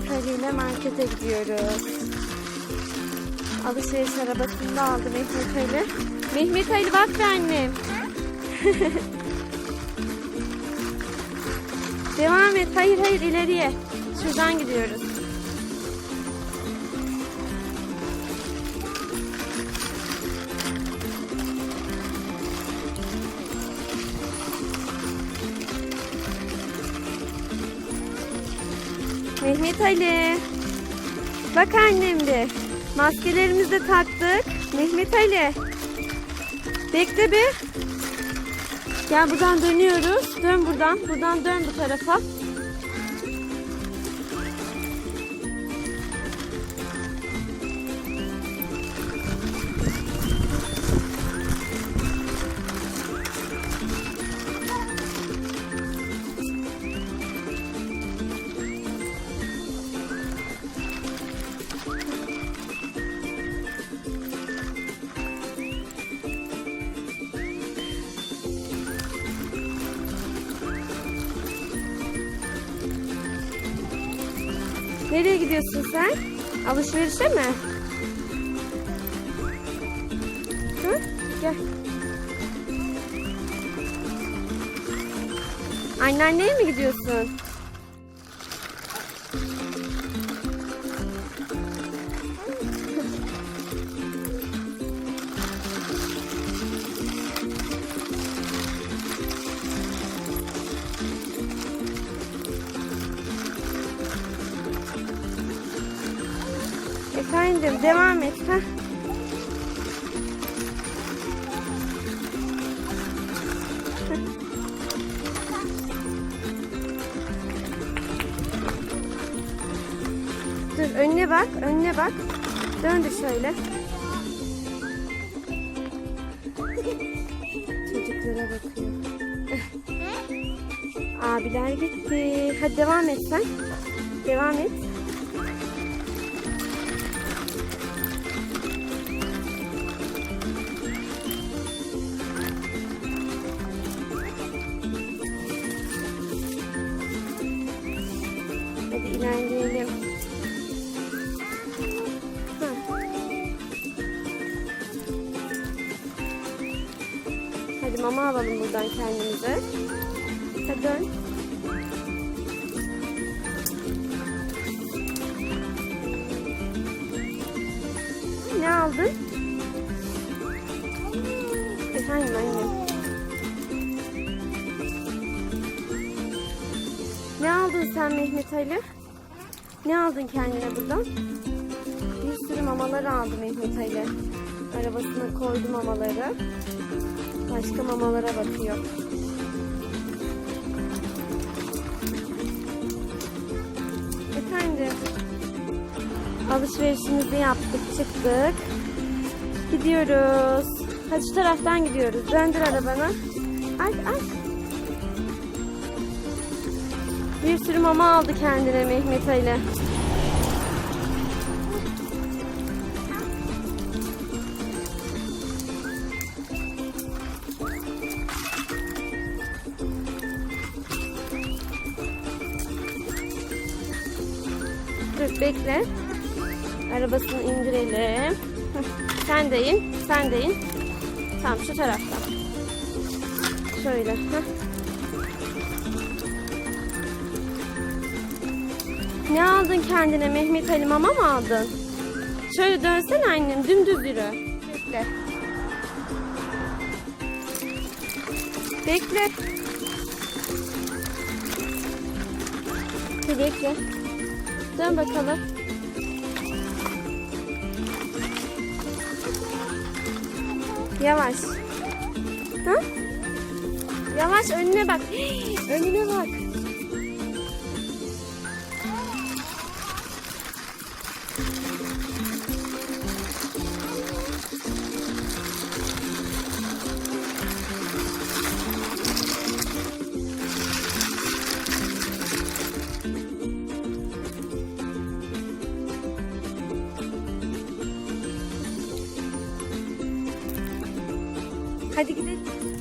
Mehmet Ali markete gidiyoruz. Alışveriş arabasını da aldı Mehmet Ali. Mehmet Ali bak be annem. Devam et. Hayır hayır ileriye. Şuradan gidiyoruz. Mehmet Ali. Bak annem de. Maskelerimizi de taktık. Mehmet Ali. Bekle bir. Gel buradan dönüyoruz. Dön buradan. Buradan dön bu tarafa. Nereye gidiyorsun sen? Alışverişe mi? Hı? Gel. Anneanneye mi gidiyorsun? Efendim devam et. Heh. Dur önüne bak, önüne bak. Döndür şöyle. Çocuklara bakıyor. Abiler gitti. Hadi devam et sen. Devam et. İlerleyelim. Hadi mama alalım buradan kendimize. Hadi dön. Ne aldın? Efendim anne. Ne aldın sen Mehmet Ali? Ne aldın kendine buradan? Bir sürü mamalar aldı Mehmet Ali. Arabasına koydu mamaları. Başka mamalara bakıyor. Efendim. Alışverişimizi yaptık, çıktık. Gidiyoruz. Hadi şu taraftan gidiyoruz. Döndür arabanı. Ay ay. Bir sürü mama aldı kendine Mehmet Ali. Dur bekle. Arabasını indirelim. Sen de in. Sen de in. Tamam şu taraftan. Şöyle. Heh. Ne aldın kendine Mehmet Ali mama mı aldın? Şöyle dönsene annem dümdüz yürü. Bekle. Bekle. Bir bekle. Dön bakalım. Yavaş. Ha? Yavaş önüne bak. önüne bak. Hadi gidelim.